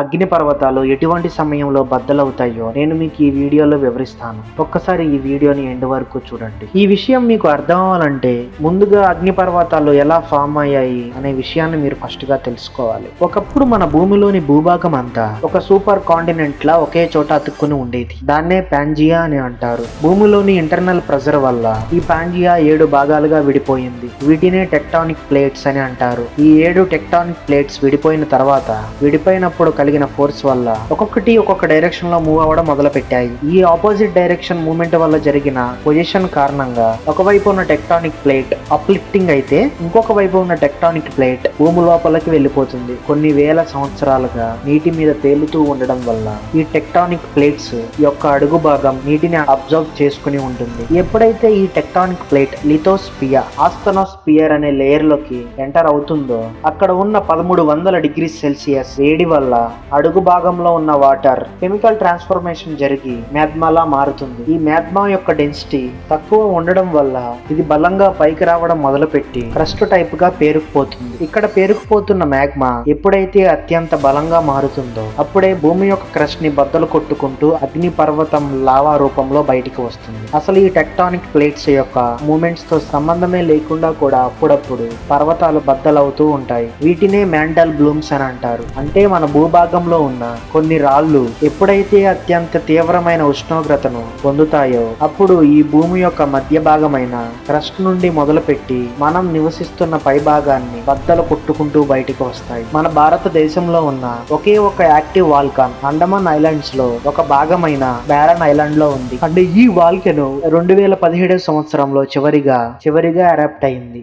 అగ్నిపర్వతాలు ఎటువంటి సమయంలో బద్దలవుతాయో నేను మీకు ఈ వీడియోలో వివరిస్తాను. ఒక్కసారి ఈ వీడియోని ఎండ్ వరకు చూడండి. ఈ విషయం మీకు అర్థం అవ్వాలంటే ముందుగా అగ్నిపర్వతాలు ఎలా ఫామ్ అయ్యాయి అనే విషయాన్ని మీరు ఫస్ట్గా తెలుసుకోవాలి. ఒకప్పుడు మన భూమిలోని భూభాగం అంతా ఒక సూపర్ కాంటినెంట్ లా ఒకే చోట అతుక్కుని ఉండేది. దాన్నే పాంజియా అని అంటారు. భూమిలోని ఇంటర్నల్ ప్రెజర్ వల్ల ఈ పాంజియా ఏడు భాగాలుగా విడిపోయింది. వీటినే టెక్టానిక్ ప్లేట్స్ అని అంటారు. ఈ ఏడు టెక్టానిక్ ప్లేట్స్ విడిపోయిన తర్వాత విడిపోయినప్పుడు కలిగిన ఫోర్స్ వల్ల ఒక్కొక్కటి ఒక్కొక్క డైరెక్షన్లో మూవ్ అవ్వడం మొదలు పెట్టాయి ఈ ఆపోజిట్ డైరెక్షన్ మూవ్మెంట్ వల్ల జరిగిన పొజిషన్ కారణంగా ఒకవైపు ఉన్న టెక్టానిక్ ప్లేట్ అప్లిఫ్టింగ్ అయితే ఇంకొక వైపు ఉన్న టెక్టానిక్ ప్లేట్ భూమి లోపలికి వెళ్ళిపోతుంది. కొన్ని వేల సంవత్సరాలుగా నీటి మీద తేలుతూ ఉండడం వల్ల ఈ టెక్టానిక్ ప్లేట్స్ యొక్క అడుగు భాగం నీటిని అబ్జర్వ్ చేసుకుని ఉంటుంది. ఎప్పుడైతే ఈ టెక్టానిక్ ప్లేట్ లిథోస్పియా ఆస్తనోస్పియర్ అనే లేయర్లోకి ఎంటర్ అవుతుందో అక్కడ ఉన్న పదమూడు వందల డిగ్రీ సెల్సియస్ వేడి వల్ల అడుగు భాగంలో ఉన్న వాటర్ కెమికల్ ట్రాన్స్ఫర్మేషన్ జరిగి మ్యాగ్మాలా మారుతుంది. ఈ మ్యాగ్మా యొక్క డెన్సిటీ తక్కువ ఉండడం వల్ల ఇది బలంగా పైకి రావడం మొదలుపెట్టి క్రస్ట్ టైప్గా పేరుకుపోతుంది. ఇక్కడ పేరుకుపోతున్న మ్యాగ్మా ఎప్పుడైతే అత్యంత బలంగా మారుతుందో అప్పుడే భూమి యొక్క క్రస్ట్ని బద్దలు కొట్టుకుంటూ అగ్ని పర్వతం లావా రూపంలో బయటికి వస్తుంది. అసలు ఈ టెక్టానిక్ ప్లేట్స్ యొక్క మూమెంట్స్తో సంబంధమే లేకుండా కూడా అప్పుడప్పుడు పర్వతాలు బద్దలవుతూ ఉంటాయి. వీటినే మ్యాండల్ బ్లూమ్స్ అని అంటారు. అంటే మన భూభాగం భూభాగంలో ఉన్న కొన్ని రాళ్ళు ఎప్పుడైతే అత్యంత తీవ్రమైన ఉష్ణోగ్రతను పొందుతాయో అప్పుడు ఈ భూమి యొక్క మధ్య భాగమైన క్రస్ట్ నుండి మొదలుపెట్టి మనం నివసిస్తున్న పై భాగాన్ని బద్దలు కొట్టుకుంటూ బయటికి వస్తాయి. మన భారతదేశంలో ఉన్న ఒకే ఒక యాక్టివ్ వాల్కాన్ అండమాన్ ఐలాండ్స్లో ఒక భాగమైన బ్యారన్ ఐలాండ్లో ఉంది. అంటే ఈ వాల్కెను రెండు వేల పదిహేడవ సంవత్సరంలో చివరిగా చివరిగా అరాప్ట్ అయింది.